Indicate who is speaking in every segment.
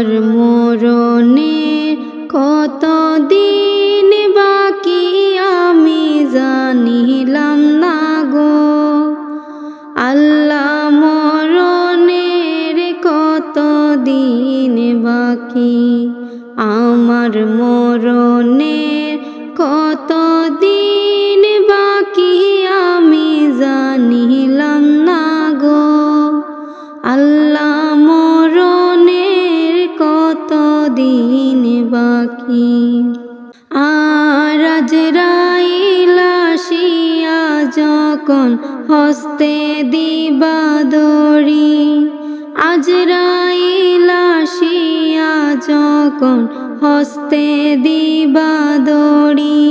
Speaker 1: আমার মরণের কত দিন বাকি। আর রাইলাসিয়া যখন হস্তে দিবা দড়ি, আজ রাইলাসিয়া যখন হস্তে দিবা দড়ি,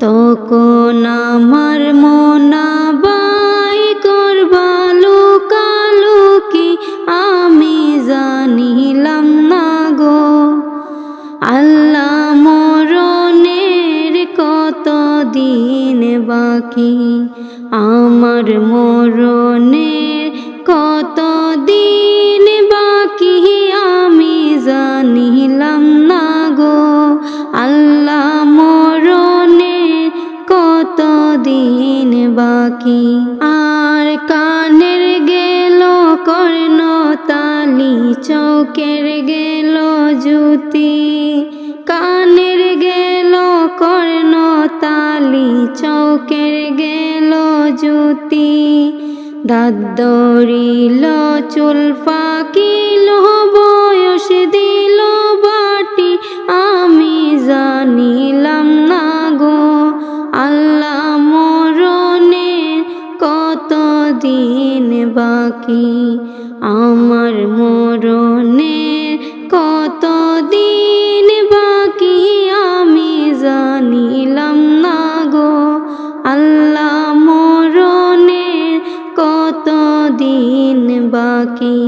Speaker 1: তখন আমার মনা বাকি আমার মরণের কত দিন বাকি আমি জানিলাম না গো। আল্লাহ মরণের কত দিন বাকি? আর কানের গেল কর্ণ তালি চৌকের গেল জুতি কানের চৌকের গেল জ্যোতি। দাদরিল চুল ফাকিল, বয়স দিল বাটি। আমি জানিলাম, না গো, আল্লাহ মরণের কত দিন বাকি? আমার মরণের কত দিন বাকি? আমি জানিলাম দিন বাকি।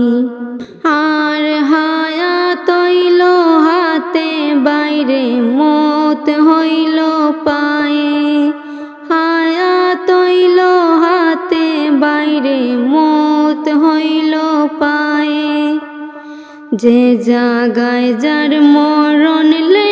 Speaker 1: আর হায়া তৈল হাতে, বাইরে মত হইল পায়ে। হায়া তৈল হাতে, বাইরে মত হইল পায়ে। যে জাগায় যার মরণ লেখা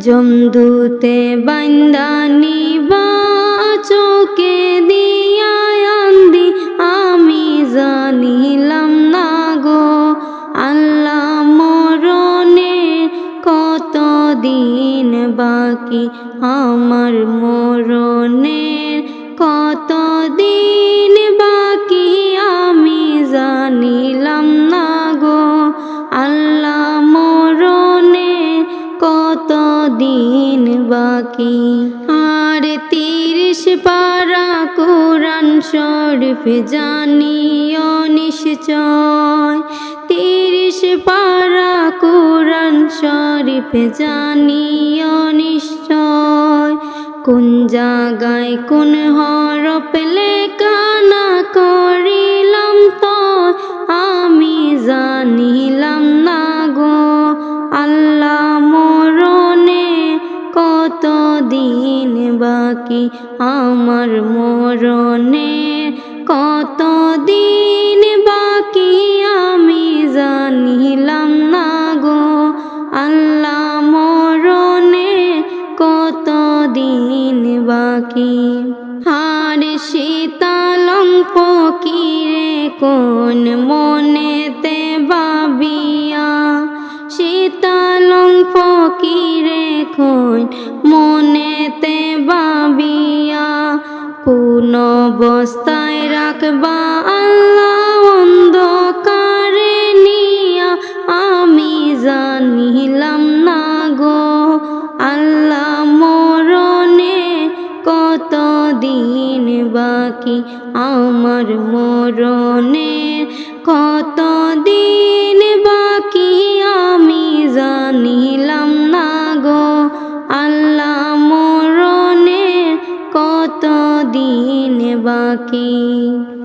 Speaker 1: জমদুতে বান্দানি বা চোখে দিয়া আন্দি। আমি জানিলাম না গো, আল্লাহ মরণের কত দিন বাকি? আমার মরণের কত দিন বাকি? আমি জানিলাম বাকি আর তিরিশ পারা কোরআন শরীফ জানিও নিশ্চয়। তিরিশ পারা কোরআন শরীফ জানিও নিশ্চয়। কোন জায়গায় কোন হরপ লেখা বাকি আমার মরণে। কত দিন বাকি আমি জানিলাম না গো। আল্লাহ মরণে কত দিন বাকি? আর শীতালং পকিরে কোন মনেতে বাবিয়া শীতলং ফকিরে কোন মনেতে বাবিয়া কোন বস্তায় রাখবা আল্লাহ অন্ধকারে নিয়া। আমি জানিলাম না গো, আল্লাহ মরণে কত দিন বাকি? আমার মরণে কত দিন মরণে কত দিন বাকি